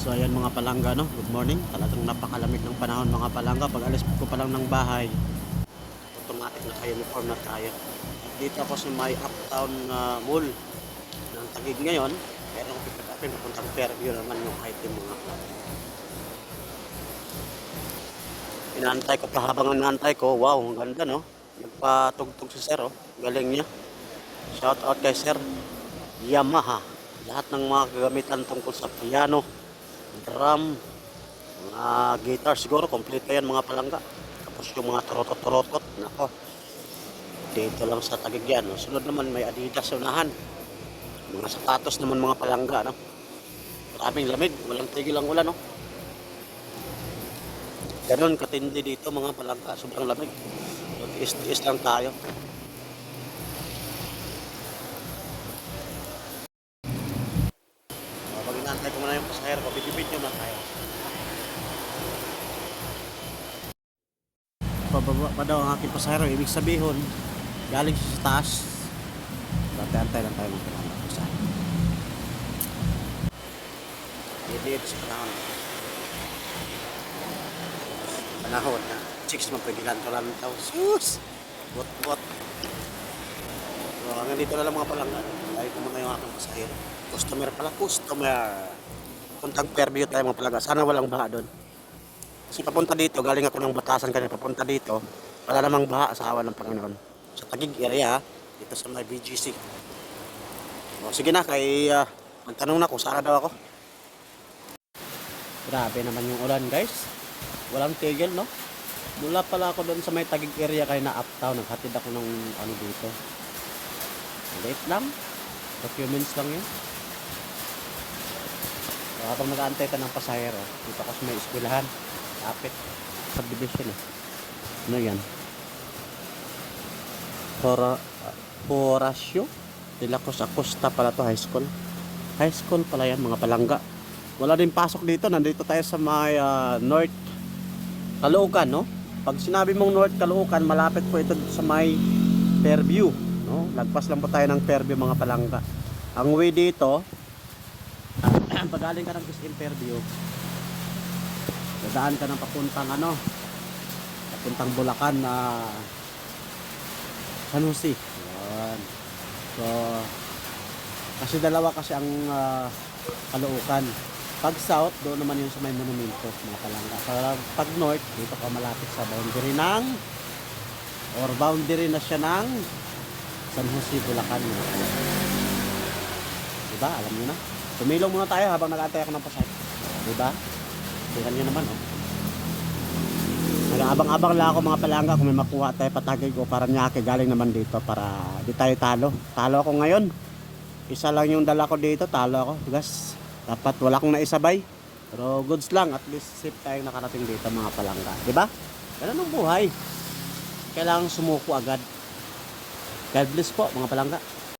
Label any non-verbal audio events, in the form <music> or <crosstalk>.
So ayan mga palangga no, good morning. Talagang napakalamig ng panahon mga palangga. Pag alis ko pa lang ng bahay, automatic na uniform na tayo. Dito ako sa may uptown uh, mall ng Tagig ngayon. Pero kung pipitapin, papuntang Fairview naman yung item mga Inaantay ko pa habang inaantay ko, wow, ang ganda no. Nagpatugtog si Sir, oh. galing niya. Shout out kay Sir Yamaha. Lahat ng mga gagamitan tungkol sa piano, drum, mga guitar siguro, complete yan mga palangga. Tapos yung mga turotot-turotot, nako. Dito lang sa tagig yan. no. Sunod naman may Adidas unahan. Mga sapatos naman mga palangga. No? Maraming lamig, walang tigil ang ulan. No? Ganon katindi dito mga palangga, sobrang lamig. Tiis-tiis lang tayo. Uh, pag inaantay ko muna yung pasahero ko, bibibit nyo na tayo. Pababa pa daw ang aking pasahero, ibig sabihin, galing siya sa taas. Dati-antay lang tayo ng pinamang pasahero. Dito sa panahon. Panahon na. Chicks mapigilan ko lang tao. Sus! Bot-bot. So, hanggang dito na lang mga palangga. Dahil ko muna yung aking pasahero. Customer pala, customer. Puntang Fairview tayo mga palangga. Sana walang baha doon. Kasi papunta dito, galing ako ng batasan kanina, papunta dito, wala namang baha sa awan ng Panginoon. Sa Tagig area, dito sa may BGC. O, sige na, kay uh, magtanong na kung saan daw ako. Grabe naman yung ulan guys. Walang tigil no. Mula pala ako doon sa may Tagig area kay na uptown, naghatid ako ng ano dito. Late lang. Minutes lang yun. So, habang nag-aantay ka ng pasahero, dito sa may eskwelahan. Kapit. Subdivision eh. Ano yan? Hora, Horacio de la Cruz Acosta pala to high school. High school pala yan mga palangga. Wala din pasok dito. Nandito tayo sa may ah, North Caloocan, no? Pag sinabi mong North Caloocan, malapit po ito sa may Fairview, no? Lagpas lang po tayo ng Fairview mga palangga. Ang way dito, ah, <clears throat> pag galing ka ng SM Fairview, dadaan ka ng papuntang ano, papuntang Bulacan na San Jose. Yan. So, kasi dalawa kasi ang ah, Caloocan. Pag south, doon naman yung sa may monumento, mga palangga. Sa pag north, dito ka malapit sa boundary ng or boundary na siya ng San Jose, Bulacan. Diba? Alam nyo na. Tumilaw muna tayo habang nag-aantay ako ng pasay. Diba? Tingnan nyo naman, oh. Nag-abang-abang lang ako mga palangga kung may makuha tayo patagay ko para nyake galing naman dito para di tayo talo. Talo ako ngayon. Isa lang yung dala ko dito, talo ako. Gas, dapat wala akong naisabay. Pero goods lang, at least safe tayong nakarating dito mga palangga. Di ba? Ganun ang buhay. Kailangan sumuko agad. God bless po mga palangga.